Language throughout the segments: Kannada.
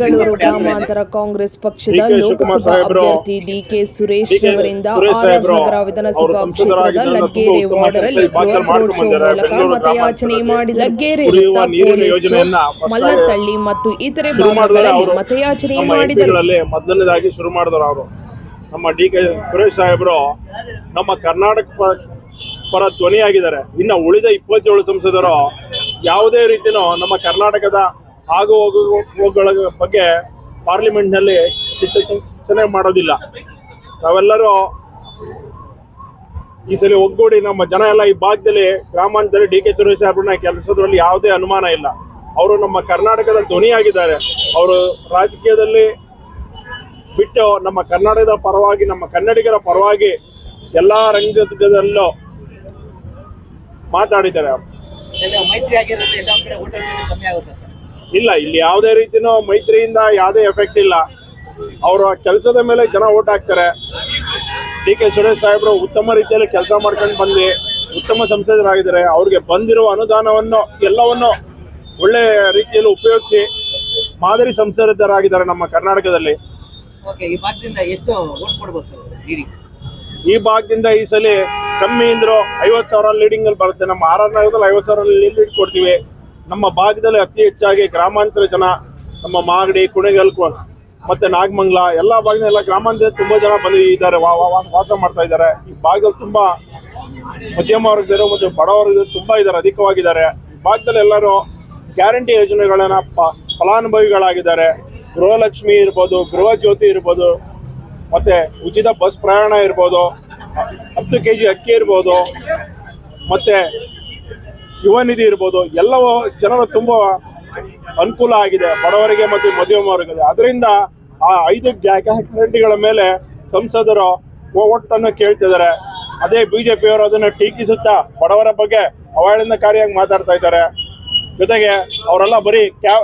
ಬೆಂಗಳೂರು ಗ್ರಾಮಾಂತರ ಕಾಂಗ್ರೆಸ್ ಪಕ್ಷದ ಲೋಕಸಭಾ ಅಭ್ಯರ್ಥಿ ಡಿಕೆ ಸುರೇಶ್ ಅವರಿಂದ ಸುರೇಶ್ ಆರ್ ಸಾಹೇಬ್ರು, ನಗರ ವಿಧಾನಸಭಾ ಕ್ಷೇತ್ರದ ಲಗ್ಗೆರೆ ಭಾಗದಲ್ಲಿ ಬೃಹತ್ ರೋಡ್ ಶೋ ಮೂಲಕ ಮತಯಾಚನೆ ಮಾಡಿ ಲಗ್ಗೆರೆ ವೃತ್ತ ಪೊಲೀಸ್ ಮಲ್ಲತ್ತಳ್ಳಿ ಮತ್ತು ಇತರೆ ಭಾಗಗಳಲ್ಲಿ ಮತಯಾಚನೆ ಮಾಡಿದರು. ಮೊದಲನೇದಾಗಿ ಶುರು ಮಾಡಿದ್ರು ಅವರು. ನಮ್ಮ ಡಿ ಕೆ ಸುರೇಶ್ ಸಾಹೇಬರು ನಮ್ಮ ಕರ್ನಾಟಕ ಪರ ಧ್ವನಿಯಾಗಿದ್ದಾರೆ. ಇನ್ನು ಉಳಿದ ಇಪ್ಪತ್ತೇಳು ಸಂಸದರು ಯಾವುದೇ ರೀತಿಯೂ ನಮ್ಮ ಕರ್ನಾಟಕದ ಆಗು ಹೋಗುಗಳ ಬಗ್ಗೆ ಪಾರ್ಲಿಮೆಂಟ್ನಲ್ಲಿ ಚಿಂತನೆ ಮಾಡೋದಿಲ್ಲ. ನಾವೆಲ್ಲರೂ ಈ ಸಲ ಒಗ್ಗೂಡಿ ನಮ್ಮ ಜನ ಎಲ್ಲ ಈ ಭಾಗದಲ್ಲಿ ಗ್ರಾಮಾಂತರ ಡಿ ಕೆ ಸುರೇಶ್ ಕೆಲಸದಲ್ಲಿ ಯಾವುದೇ ಅನುಮಾನ ಇಲ್ಲ. ಅವರು ನಮ್ಮ ಕರ್ನಾಟಕದ ಧ್ವನಿಯಾಗಿದ್ದಾರೆ. ಅವರು ರಾಜಕೀಯದಲ್ಲಿ ಬಿಟ್ಟು ನಮ್ಮ ಕನ್ನಡದ ಪರವಾಗಿ, ನಮ್ಮ ಕನ್ನಡಿಗರ ಪರವಾಗಿ ಎಲ್ಲಾ ರಂಗದಲ್ಲೂ ಮಾತಾಡಿದ್ದಾರೆ. ಮೈತ್ರಿ ಆಗಿರುತ್ತೆ ಇಲ್ಲ ಇಲ್ಲಿ ಯಾವುದೇ ರೀತಿನೂ ಮೈತ್ರಿಯಿಂದ ಯಾವುದೇ ಎಫೆಕ್ಟ್ ಇಲ್ಲ. ಅವರ ಕೆಲಸದ ಮೇಲೆ ಜನ ಓಟ್ ಹಾಕ್ತಾರೆ. ಡಿ ಕೆ ಸುರೇಶ್ ಸಾಹೇಬರು ಉತ್ತಮ ರೀತಿಯಲ್ಲಿ ಕೆಲಸ ಮಾಡ್ಕೊಂಡು ಬಂದು ಉತ್ತಮ ಸಂಸದರಾಗಿದ್ದಾರೆ. ಅವ್ರಿಗೆ ಬಂದಿರುವ ಅನುದಾನವನ್ನು ಎಲ್ಲವನ್ನು ಒಳ್ಳೆ ರೀತಿಯಲ್ಲಿ ಉಪಯೋಗಿಸಿ ಮಾದರಿ ಸಂಸದರಾಗಿದ್ದಾರೆ ನಮ್ಮ ಕರ್ನಾಟಕದಲ್ಲಿ. ಈ ಭಾಗದಿಂದ ಈ ಭಾಗದಿಂದ ಈ ಸಲ ಕಮ್ಮಿ ಅಂದ್ರು ಐವತ್ತು ಸಾವಿರ ಲೀಡಿಂಗ್ ಅಲ್ಲಿ ಬರುತ್ತೆ. ನಮ್ಮ ಆರ್ ಆರ್ ನಗರದಲ್ಲಿ ಐವತ್ ಸಾವಿರ ಲೀಡ್ ಕೊಡ್ತೀವಿ. ನಮ್ಮ ಭಾಗದಲ್ಲಿ ಅತಿ ಹೆಚ್ಚಾಗಿ ಗ್ರಾಮಾಂತರ ಜನ ನಮ್ಮ ಮಾಗಡಿ, ಕುಣೆಗಲ್ ಮತ್ತೆ ನಾಗಮಂಗ್ಲ ಎಲ್ಲಾ ಭಾಗದಿಂದ ಎಲ್ಲ ಗ್ರಾಮಾಂತರ ತುಂಬಾ ಜನ ಬಂದು ಇದ್ದಾರೆ ವಾಸ ಮಾಡ್ತಾ ಇದ್ದಾರೆ. ಈ ಭಾಗದಲ್ಲಿ ತುಂಬಾ ಮಧ್ಯಮ ವರ್ಗದವರು ಮತ್ತು ಬಡವರ್ಗದವರು ತುಂಬಾ ಇದ್ದಾರೆ, ಅಧಿಕವಾಗಿದ್ದಾರೆ. ಈ ಭಾಗದಲ್ಲಿ ಎಲ್ಲರೂ ಗ್ಯಾರಂಟಿ ಯೋಜನೆಗಳನ್ನ ಫಲಾನುಭವಿಗಳಾಗಿದ್ದಾರೆ. ಗೃಹಲಕ್ಷ್ಮಿ ಇರ್ಬೋದು, ಗೃಹ ಜ್ಯೋತಿ ಇರ್ಬೋದು, ಮತ್ತೆ ಉಚಿತ ಬಸ್ ಪ್ರಯಾಣ ಇರ್ಬೋದು, ಹತ್ತು ಕೆ ಜಿ ಅಕ್ಕಿ ಇರ್ಬೋದು, ಮತ್ತೆ ಯುವ ನಿಧಿ ಇರ್ಬೋದು, ಎಲ್ಲವೂ ಜನರು ತುಂಬ ಅನುಕೂಲ ಆಗಿದೆ, ಬಡವರಿಗೆ ಮತ್ತು ಮಧ್ಯಮ ವರ್ಗದ ಅದರಿಂದ ಆ ಐದು ಗ್ಯಾರಂಟಿಗಳ ಮೇಲೆ ಸಂಸದರು ಒಟ್ಟನ್ನು ಕೇಳ್ತಿದ್ದಾರೆ. ಅದೇ ಬಿಜೆಪಿಯವರು ಅದನ್ನು ಟೀಕಿಸುತ್ತಾ ಬಡವರ ಬಗ್ಗೆ ಅವಹೇಳನಕಾರಿಯಾಗಿ ಮಾತಾಡ್ತಾ ಇದ್ದಾರೆ. ಜೊತೆಗೆ ಅವರೆಲ್ಲ ಬರೀ ಕ್ಯಾ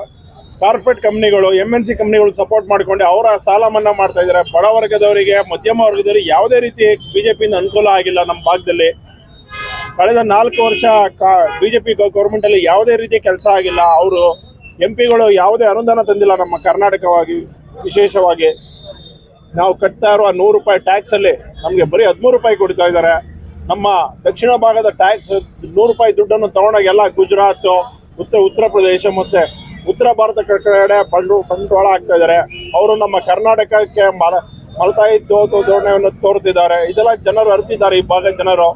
ಕಾರ್ಪೊರೇಟ್ ಕಂಪ್ನಿಗಳು ಎಂ ಎನ್ ಸಿ ಕಂಪ್ನಿಗಳು ಸಪೋರ್ಟ್ ಮಾಡಿಕೊಂಡು ಅವರ ಸಾಲ ಮನ್ನಾ ಮಾಡ್ತಾ ಇದ್ದಾರೆ. ಬಡವರ್ಗದವರಿಗೆ ಮಧ್ಯಮ ವರ್ಗದವರಿಗೆ ಯಾವುದೇ ರೀತಿ ಬಿಜೆಪಿಯಿಂದ ಅನುಕೂಲ ಆಗಿಲ್ಲ ನಮ್ಮ ಭಾಗದಲ್ಲಿ. ಕಳೆದ ನಾಲ್ಕು ವರ್ಷ ಬಿಜೆಪಿ ಗೌರ್ಮೆಂಟ್ ಅಲ್ಲಿ ಯಾವುದೇ ರೀತಿ ಕೆಲಸ ಆಗಿಲ್ಲ. ಅವರು ಎಂ ಪಿಗಳು ಯಾವುದೇ ಅನುದಾನ ತಂದಿಲ್ಲ ನಮ್ಮ ಕರ್ನಾಟಕವಾಗಿ, ವಿಶೇಷವಾಗಿ. ನಾವು ಕಟ್ತಾ ಇರುವ ನೂರು ರೂಪಾಯಿ ಟ್ಯಾಕ್ಸ್ ಅಲ್ಲಿ ನಮಗೆ ಬರೀ ಹದಿಮೂರು ರೂಪಾಯಿ ಕೊಡ್ತಾ ಇದ್ದಾರೆ. ನಮ್ಮ ದಕ್ಷಿಣ ಭಾಗದ ಟ್ಯಾಕ್ಸ್ ನೂರು ರೂಪಾಯಿ ದುಡ್ಡನ್ನು ತಗೊಂಡಾಗೆಲ್ಲ ಗುಜರಾತ್, ಉತ್ತರ ಉತ್ತರ ಪ್ರದೇಶ ಮತ್ತೆ ಉತ್ತರ ಭಾರತ ಕಡೆ ಪಂಡು ಬಂಡವಾಳ ಆಗ್ತಾ ಇದ್ದಾರೆ. ಅವರು ನಮ್ಮ ಕರ್ನಾಟಕಕ್ಕೆ ಮಲ ಮಲತಾಯಿ ಧೋರಣೆಯನ್ನು ತೋರ್ತಿದ್ದಾರೆ. ಇದೆಲ್ಲ ಜನರು ಅರ್ತಿದ್ದಾರೆ. ಈ ಭಾಗದ ಜನರು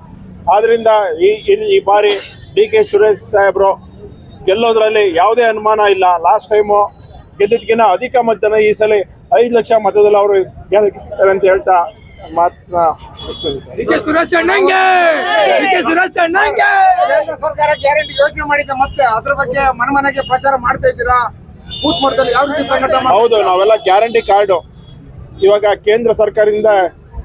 ಆದ್ರಿಂದ ಈ ಈ- ಬಾರಿ ಡಿ ಕೆ ಸುರೇಶ್ ಸಾಹೇಬ್ರು ಗೆಲ್ಲೋದ್ರಲ್ಲಿ ಯಾವುದೇ ಅನುಮಾನ ಇಲ್ಲ. ಲಾಸ್ಟ್ ಟೈಮು ಗೆದ್ದಿದ್ಕಿಂತ ಅಧಿಕ ಮತದಾನ ಈ ಸಲ ಐದು ಲಕ್ಷ ಮತದಲ್ಲಿ ಅವರು ಗೆಲ್ತಾರೆ ಅಂತ ಹೇಳ್ತಾ ಮಾತನ್ನ ಡಿ ಕೆ ಸುರೇಶ್ ಅಣ್ಣಂಗೆ! ಡಿ ಕೆ ಸುರೇಶ್ ಅಣ್ಣಂಗೆ! ಕೇಂದ್ರ ಸರ್ಕಾರ ಗ್ಯಾರಂಟಿ ಯೋಜನೆ ಮಾಡಿದೆ ಮತ್ತೆ ಅದ್ರ ಬಗ್ಗೆ ಮನೆ ಮನೆಗೆ ಪ್ರಚಾರ ಮಾಡ್ತಾ ಇದ್ದೀರಾ? ಬೂತ್ ಮಟ್ಟದಲ್ಲಿ ಯಾವ ರೀತಿ ಸಂಘಟನೆ ಹೌದು ನಾವೆಲ್ಲ ಗ್ಯಾರಂಟಿ ಕಾರ್ಡು. ಇವಾಗ ಕೇಂದ್ರ ಸರ್ಕಾರದಿಂದ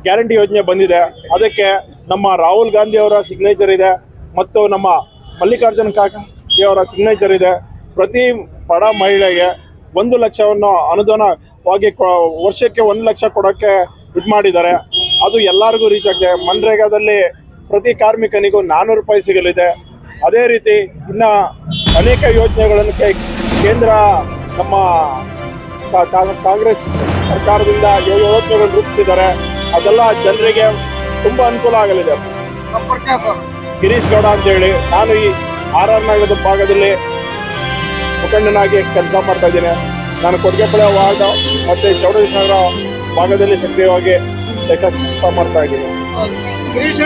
ಗ್ಯಾರಂಟಿ ಯೋಜನೆ ಬಂದಿದೆ. ಅದಕ್ಕೆ ನಮ್ಮ ರಾಹುಲ್ ಗಾಂಧಿ ಅವರ ಸಿಗ್ನೇಚರ್ ಇದೆ. ಮತ್ತು ನಮ್ಮ ಮಲ್ಲಿಕಾರ್ಜುನ ಖಾರ್ಗೆ ಅವರ ಸಿಗ್ನೇಚರ್ ಇದೆ. ಪ್ರತಿ ಬಡ ಮಹಿಳೆಗೆ ಒಂದು ಲಕ್ಷವನ್ನು ಅನುದಾನವಾಗಿ ವರ್ಷಕ್ಕೆ ಒಂದು ಲಕ್ಷ ಕೊಡೋಕ್ಕೆ ಇದು ಮಾಡಿದ್ದಾರೆ. ಅದು ಎಲ್ಲರಿಗೂ ರೀಚ್ ಆಗಿದೆ ಮನ್ರೇಗಾದಲ್ಲಿ ಪ್ರತಿ ಕಾರ್ಮಿಕನಿಗೂ ನಾನ್ನೂರು ರೂಪಾಯಿ ಸಿಗಲಿದೆ. ಅದೇ ರೀತಿ ಇನ್ನ ಅನೇಕ ಯೋಜನೆಗಳನ್ನು ಕೇಂದ್ರ ನಮ್ಮ ಕಾಂಗ್ರೆಸ್ ಸರ್ಕಾರದಿಂದ ಯೋಜನೆಗಳನ್ನು ರೂಪಿಸಿದ್ದಾರೆ. ಅದೆಲ್ಲ ಜನರಿಗೆ ತುಂಬಾ ಅನುಕೂಲ ಆಗಲಿದೆ. ಗಿರೀಶ್ ಗೌಡ ಅಂತ ಹೇಳಿ ನಾನು ಈ ಆರ್ ಆರ್ ನಗರದ ಭಾಗದಲ್ಲಿ ಮುಖಂಡನಾಗಿ ಕೆಲಸ ಮಾಡ್ತಾ ಇದ್ದೇನೆ. ನಾನು ಕೊಡ್ಗೆಪಳೆ ವಾರ್ಡ್ ಮತ್ತೆ ನಗರ ಭಾಗದಲ್ಲಿ ಸಕ್ರಿಯವಾಗಿ ಕೆಲಸ ಮಾಡ್ತಾ ಇದ್ದೀನಿ. ಗಿರೀಶ್